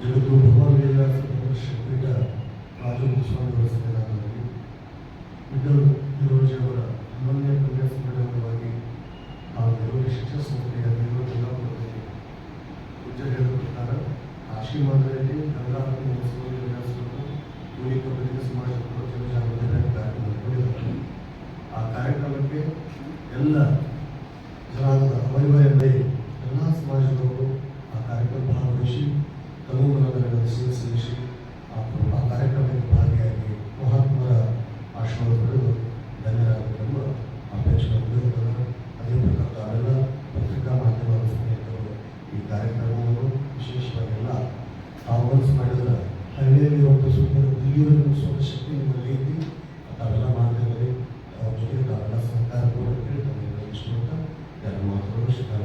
ಜಗತ್ತು ವೇದವ್ಯಾಸ ಶ್ರೀಪೀಠ ರಾಜಮುಖಸ್ವಾಮಿಯವರ ಸನ್ನಿಧಾನದಲ್ಲಿ ವಿಠಲ್ ಗುರೂಜಿಯವರ ಅನನ್ಯ ಪುಣ್ಯ ಸಂಘಟನೆಗಾಗಿ ನಾವು ಶಿಕ್ಷಣ ಸಂಸ್ಥೆಯ ಪೂಜೆ ಹೇಳಿದ ಪ್ರಕಾರ ಆಶೀರ್ವಾದದಲ್ಲಿ ಗಂಗಾರತಿ ಮಹೋತ್ಸವ ವ್ಯಾಸರು ಪೂರ್ಣಿಕ ಬಲಿಕ ಸಮಾಜಗಳು ಜನಜಾಗೃತಿ ಕಾರ್ಯಕ್ರಮ ಆ ಕಾರ್ಯಕ್ರಮಕ್ಕೆ ಎಲ್ಲ ಸ್ವೀಕರಿಸಿ ಆ ಕಾರ್ಯಕ್ರಮದಲ್ಲಿ ಭಾಗಿಯಾಗಿ ಮಹಾತ್ಮರ ಆಶೀರ್ವಾದ ಪಡೆದು ಧನ್ಯರಾಗಬೇಕೆಂಬ ಅಪೇಕ್ಷೆ ಅದೇ ಪ್ರಕಾರ ತಾವೆಲ್ಲ ಪತ್ರಿಕಾ ಮಾಧ್ಯಮದ ಸ್ನೇಹಿತರು, ಈ ಕಾರ್ಯಕ್ರಮವನ್ನು ವಿಶೇಷವಾಗಿ ಎಲ್ಲ ಕಾಂಗ್ರೆಸ್ ಮಾಡಿದರೆ ಹಳ್ಳಿಯಲ್ಲಿರುವಂಥ ಸುಂದರ ನೀರನ್ನು ಸ್ವಲ್ಪ ಶಕ್ತಿ ನಿಮ್ಮಲ್ಲಿ ಐತಿ ತಾವೆಲ್ಲ ಮಾಡಿದರೆ ಅವ್ರ ಜೊತೆ ತಾವೆಲ್ಲ ಸಹಕಾರ ಕೂಡ ಕೇಳ್ತಾರೆ ಇಷ್ಟು ಅಂತ ಯಾರು ಮಾತುಗಳು ಶಿಕಾರ